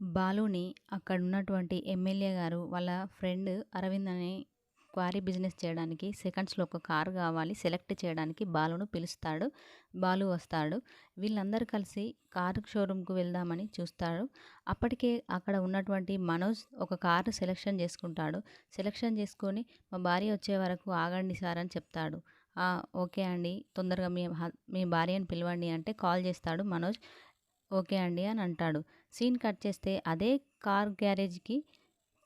బాలుని అక్కడ ఉన్నటువంటి ఎమ్మెల్యే గారు వాళ్ళ ఫ్రెండ్ అరవింద్ అనే క్వారీ బిజినెస్ చేయడానికి సెకండ్స్లో ఒక కారు కావాలి. సెలెక్ట్ చేయడానికి బాలును పిలుస్తాడు. బాలు వస్తాడు. వీళ్ళందరూ కలిసి కారు షోరూమ్కు వెళ్దామని చూస్తాడు. అప్పటికే అక్కడ ఉన్నటువంటి మనోజ్ ఒక కారు సెలెక్షన్ చేసుకుంటాడు. సెలెక్షన్ చేసుకొని మా భార్య వచ్చే వరకు ఆగండి సార్ అని చెప్తాడు. ఓకే అండి. తొందరగా మీ మీ భార్యను పిలవండి అంటే కాల్ చేస్తాడు మనోజ్. ఓకే అండి అని అంటాడు. సీన్ కట్ చేస్తే అదే కార్ గ్యారేజ్కి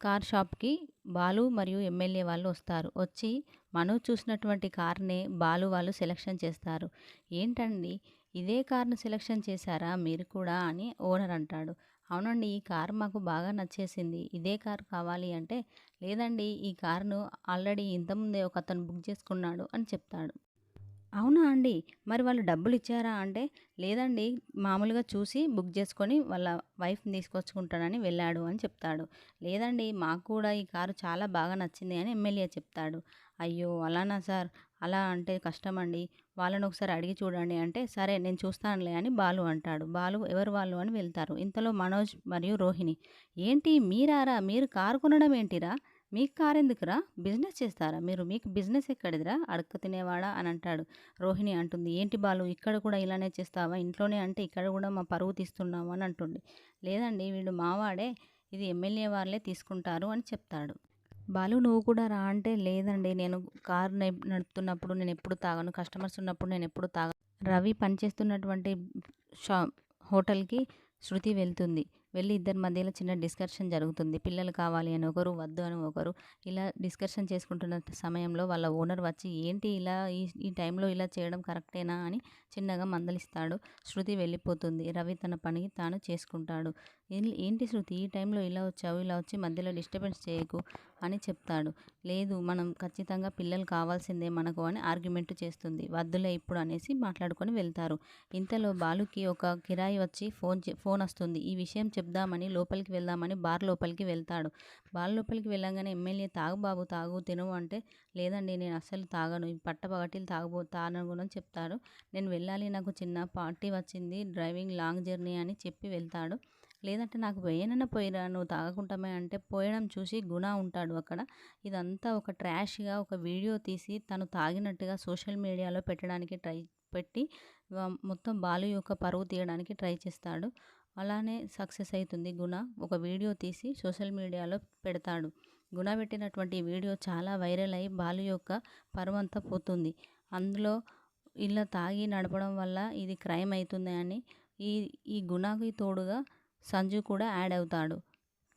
కార్ షాప్కి బాలు మరియు ఎమ్మెల్యే వాళ్ళు వస్తారు. వచ్చి మనోజ్ చూసినటువంటి కార్నే బాలు వాళ్ళు సెలెక్షన్ చేస్తారు. ఏంటండి? ఇదే కార్ను సెలెక్షన్ చేశారా? మీరు కూడా అని ఓనర్ అంటాడు. అవునండి ఈ కార్ మాకు బాగా నచ్చేసింది. ఇదే కార్ కావాలి అంటే లేదండి ఈ కార్ను ఆల్రెడీ ఇంతకుముందే ఒక అతను బుక్ చేసుకున్నాడు అని చెప్తాడు. అవునా అండి? మరి వాళ్ళు డబ్బులు ఇచ్చారా అంటే లేదండి మామూలుగా చూసి బుక్ చేసుకొని వాళ్ళ వైఫ్ని తీసుకొచ్చుకుంటానని వెళ్ళాడు అని చెప్తాడు. లేదండి మాకు కూడా ఈ కారు చాలా బాగా నచ్చింది అని ఎమ్మెల్యే చెప్తాడు. అయ్యో అలానా సార్? అలా అంటే కష్టం అండి వాళ్ళని ఒకసారి అడిగి చూడండి అంటే సరే నేను చూస్తానులే అని బాలు అంటాడు. బాలు ఎవరు వాళ్ళు అని వెళ్తారు. ఇంతలో మనోజ్ మరియు రోహిణి. ఏంటి మీరారా? మీరు కారు కొనడం ఏంటిరా? మీకు కారు ఎందుకురా బిజినెస్ చేస్తారా? మీరు మీకు బిజినెస్ ఎక్కడిదిరా? అడక్క తినేవాడా? అని అంటాడు రోహిణి అంటుంది. ఏంటి బాలు ఇక్కడ కూడా ఇలానే చేస్తావా? ఇంట్లోనే అంటే ఇక్కడ కూడా మా పరువు తీస్తున్నాము అని అంటుంది. లేదండి వీడు మావాడే ఇది ఎమ్మెల్యే వాళ్ళే తీసుకుంటారు అని చెప్తాడు. బాలు నువ్వు కూడా రా అంటే లేదండి నేను కారు నడుపుతున్నప్పుడు నేను ఎప్పుడు తాగను. కస్టమర్స్ ఉన్నప్పుడు నేను ఎప్పుడు తాగను. రవి పనిచేస్తున్నటువంటి షా హోటల్కి శృతి వెళ్తుంది. వెళ్ళి ఇద్దరి మధ్యలో చిన్న డిస్కషన్ జరుగుతుంది. పిల్లలు కావాలి అని ఒకరు వద్దు అని ఒకరు. ఇలా డిస్కషన్ చేసుకుంటున్న సమయంలో వాళ్ళ ఓనర్ వచ్చి ఏంటి ఇలా ఈ ఈ టైంలో ఇలా చేయడం కరెక్టేనా? అని చిన్నగా మందలిస్తాడు. శృతి వెళ్ళిపోతుంది. రవి తన పనికి తాను చేసుకుంటాడు. ఏంటి శృతి? ఈ టైంలో ఇలా వచ్చావు? ఇలా వచ్చి మధ్యలో డిస్టర్బెన్స్ చేయకు అని చెప్తాడు. లేదు మనం ఖచ్చితంగా పిల్లలు కావాల్సిందే మనకు అని ఆర్గ్యుమెంట్ చేస్తుంది. వద్దులే ఇప్పుడు అనేసి మాట్లాడుకొని వెళ్తారు. ఇంతలో బాలుకి ఒక కిరాయి వచ్చి ఫోన్ చే- ఫోన్ వస్తుంది. ఈ విషయం చెప్ చెప్దామని లోపలికి వెళ్దామని బార్ లోపలికి వెళ్తాడు. బార్ లోపలికి వెళ్ళంగానే ఎమ్మెల్యే తాగు బాబు తాగు తిను అంటే లేదండి నేను అస్సలు తాగను పట్టపగటిలు తాగబో తాగను చెప్తాడు. నేను వెళ్ళాలి నాకు చిన్న పార్టీ వచ్చింది డ్రైవింగ్ లాంగ్ జర్నీ అని చెప్పి వెళ్తాడు. లేదంటే నాకు పోయేనన్నా పోయిరా నువ్వు తాగకుంటామే అంటే పోయడం చూసి గుణ ఉంటాడు అక్కడ. ఇదంతా ఒక ట్రాష్గా ఒక వీడియో తీసి తను తాగినట్టుగా సోషల్ మీడియాలో పెట్టడానికి ట్రై పెట్టి మొత్తం బాలు యొక్క పరువు తీయడానికి ట్రై చేస్తాడు. అలానే సక్సెస్ అవుతుంది గుణ. ఒక వీడియో తీసి సోషల్ మీడియాలో పెడతాడు. గుణ పెట్టినటువంటి వీడియో చాలా వైరల్ అయి బాలు యొక్క పరువు పోతుంది. అందులో ఇలా తాగి నడపడం వల్ల ఇది క్రైమ్ అవుతుంది అని ఈ ఈ గుణకి తోడుగా సంజు కూడా యాడ్ అవుతాడు.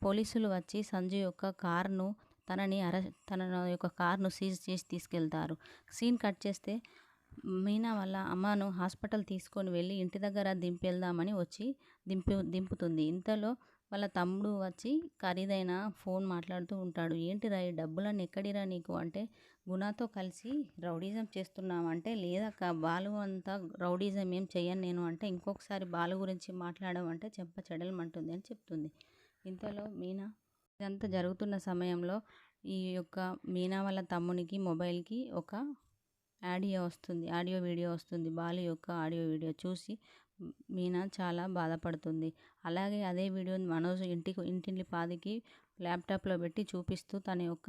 పోలీసులు వచ్చి సంజు యొక్క కార్ను తనని అరెస్ట్ తన యొక్క కార్ను సీజ్ చేసి తీసుకెళ్తారు. సీన్ కట్ చేస్తే మీనా వాళ్ళ అమ్మను హాస్పిటల్ తీసుకొని వెళ్ళి ఇంటి దగ్గర దింపెళ్దామని వచ్చి దింపు దింపుతుంది. ఇంతలో వాళ్ళ తమ్ముడు వచ్చి ఖరీదైన ఫోన్ మాట్లాడుతూ ఉంటాడు. ఏంటిరా ఈ డబ్బులన్నీ ఎక్కడిరా నీకు? అంటే గుణతో కలిసి రౌడీజం చేస్తున్నామంటే లేదక్క బాలు అంతా రౌడీజం ఏం చెయ్యను నేను. అంటే ఇంకొకసారి బాలు గురించి మాట్లాడమంటే చెంప చెడలమంటుంది అని చెప్తుంది. ఇంతలో మీనా ఇదంతా జరుగుతున్న సమయంలో ఈ యొక్క మీనా వాళ్ళ తమ్మునికి మొబైల్కి ఒక ఆడియో వస్తుంది ఆడియో వీడియో వస్తుంది. బాలు యొక్క ఆడియో వీడియో చూసి మీనా చాలా బాధపడుతుంది. అలాగే అదే వీడియోని మనోజ్ ఇంటికి ఇంటింటి పాదికి ల్యాప్టాప్లో పెట్టి చూపిస్తూ తన యొక్క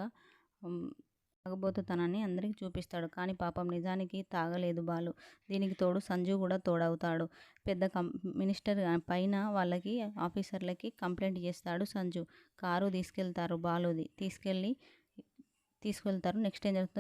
తాగబోతుతనాన్ని అందరికీ చూపిస్తాడు. కానీ పాపం నిజానికి తాగలేదు బాలు. దీనికి తోడు సంజు కూడా తోడవుతాడు. పెద్ద కం మినిస్టర్ పైన వాళ్ళకి ఆఫీసర్లకి కంప్లైంట్ చేస్తాడు సంజు. కారు తీసుకెళ్తారు బాలుది. తీసుకెళ్ళి తీసుకెళ్తారు. నెక్స్ట్ ఏం జరుగుతుందో